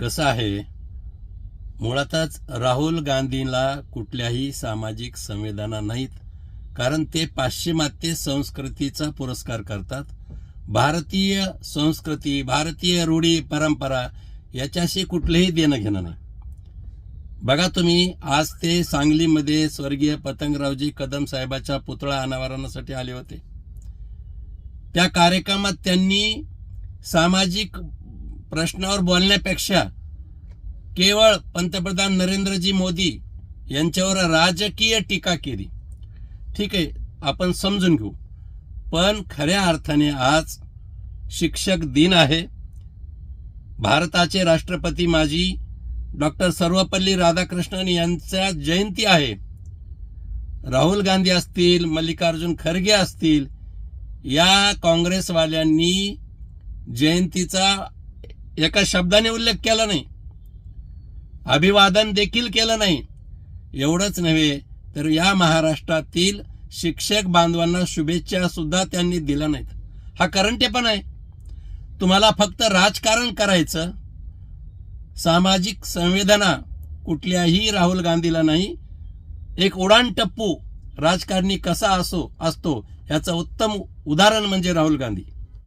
कसं आहे? मुळातच राहुल गांधींना कुठल्याही सामाजिक संवेदना नाहीत कारण ते पाश्चिमात्य संस्कृतीचा पुरस्कार करतात. भारतीय संस्कृती भारतीय रूढी परंपरा याच्याशी कुठलंही देणं घेणं नाही. बघा तुम्ही आज ते सांगलीमध्ये स्वर्गीय पतंगरावजी कदम साहेबाच्या पुतळा अनावरणासाठी आले होते. त्या कार्यक्रमात त्यांनी सामाजिक प्रश्नावर बोलण्यापेक्षा केवळ पंतप्रधान नरेंद्रजी मोदी यांच्यावर राजकीय टीका केली. ठीक आहे आपण समजून घेऊ. पण खऱ्या अर्थाने आज शिक्षक दिन आहे. भारताचे राष्ट्रपती माजी डॉक्टर सर्वपल्ली राधाकृष्णन यांच्या जयंती आहे. राहुल गांधी असतील मल्लिकार्जुन खरगे असतील या काँग्रेसवाल्यांनी जयंतीचा एका शब्दाने उल्लेख केला नाही. अभिवादन देखील केलं नाही. एवढंच नव्हे तर या महाराष्ट्रातील शिक्षक बांधवांना शुभेच्छा सुद्धा त्यांनी दिल्या नाहीत. हा करंटे पण आहे. तुम्हाला फक्त राजकारण करायचं सामाजिक संवेदना कुठल्याही राहुल गांधीला नाही एक उडान टप्पू राजकारणी कसा असो असतो याचं उत्तम उदाहरण म्हणजे राहुल गांधी.